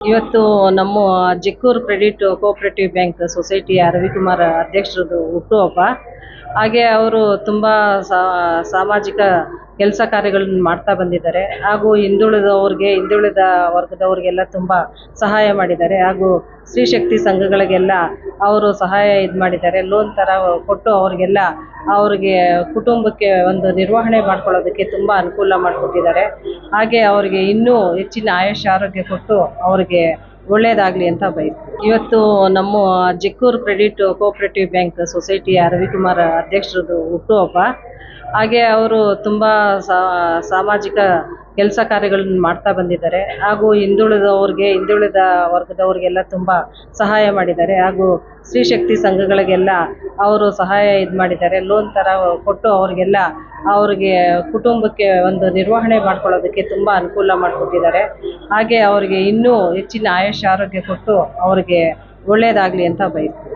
ಇವತ್ತು ನಮ್ಮ Jikkur credit cooperative bank ಸೊಸೈಟಿಯ ರವಿಕುಮಾರ್ ಅಧ್ಯಕ್ಷರದು ಹುಟ್ಟುಹಬ್ಬ. ಹಾಗೆ ಅವರು ತುಂಬ ಸಾಮಾಜಿಕ ಕೆಲಸ ಕಾರ್ಯಗಳನ್ನ ಮಾಡ್ತಾ ಬಂದಿದ್ದಾರೆ. ಹಾಗೂ ಹಿಂದುಳಿದವ್ರಿಗೆ, ಹಿಂದುಳಿದ ವರ್ಗದವರಿಗೆಲ್ಲ ತುಂಬ ಸಹಾಯ ಮಾಡಿದ್ದಾರೆ. ಹಾಗೂ ಸ್ತ್ರೀ ಶಕ್ತಿ ಸಂಘಗಳಿಗೆಲ್ಲ ಅವರು ಸಹಾಯ ಇದು ಮಾಡಿದ್ದಾರೆ. ಲೋನ್ ಥರ ಕೊಟ್ಟು ಅವ್ರಿಗೆಲ್ಲ ಅವ್ರಿಗೆ ಕುಟುಂಬಕ್ಕೆ ಒಂದು ನಿರ್ವಹಣೆ ಮಾಡ್ಕೊಳ್ಳೋದಕ್ಕೆ ತುಂಬ ಅನುಕೂಲ ಮಾಡಿಕೊಟ್ಟಿದ್ದಾರೆ. ಹಾಗೆ ಅವರಿಗೆ ಇನ್ನೂ ಹೆಚ್ಚಿನ ಆಯುಷ್ ಆರೋಗ್ಯ ಕೊಟ್ಟು ಅವ್ರಿಗೆ ಒಳ್ಳೆಯದಾಗಲಿ ಅಂತ ಬಯಸ್ತೀನಿ ಇವತ್ತು ನಮ್ಮ ಜಿಕ್ಕೂರು ಕ್ರೆಡಿಟ್ ಕೋಆಪರೇಟಿವ್ ಬ್ಯಾಂಕ್ ಸೊಸೈಟಿಯ ರವಿಕುಮಾರ್ ಅಧ್ಯಕ್ಷರದು ಹುಟ್ಟುಹಬ್ಬ. ಹಾಗೆ ಅವರು ತುಂಬ ಸಾಮಾಜಿಕ ಕೆಲಸ ಕಾರ್ಯಗಳನ್ನು ಮಾಡ್ತಾ ಬಂದಿದ್ದಾರೆ. ಹಾಗೂ ಹಿಂದುಳಿದವ್ರಿಗೆ, ಹಿಂದುಳಿದ ವರ್ಗದವ್ರಿಗೆಲ್ಲ ತುಂಬ ಸಹಾಯ ಮಾಡಿದ್ದಾರೆ. ಹಾಗೂ ಸ್ತ್ರೀ ಶಕ್ತಿ ಸಂಘಗಳಿಗೆಲ್ಲ ಅವರು ಸಹಾಯ ಇದು ಮಾಡಿದ್ದಾರೆ. ಲೋನ್ ಥರ ಕೊಟ್ಟು ಅವ್ರಿಗೆಲ್ಲ ಅವ್ರಿಗೆ ಕುಟುಂಬಕ್ಕೆ ಒಂದು ನಿರ್ವಹಣೆ ಮಾಡ್ಕೊಳ್ಳೋದಕ್ಕೆ ತುಂಬ ಅನುಕೂಲ ಮಾಡಿಕೊಟ್ಟಿದ್ದಾರೆ. ಹಾಗೆ ಅವರಿಗೆ ಇನ್ನೂ ಹೆಚ್ಚಿನ ಆಯುಷ್ಯ, ಆರೋಗ್ಯ ಕೊಟ್ಟು ಅವ್ರಿಗೆ ಒಳ್ಳೆಯದಾಗಲಿ ಅಂತ ಬಯಸ್ತೀನಿ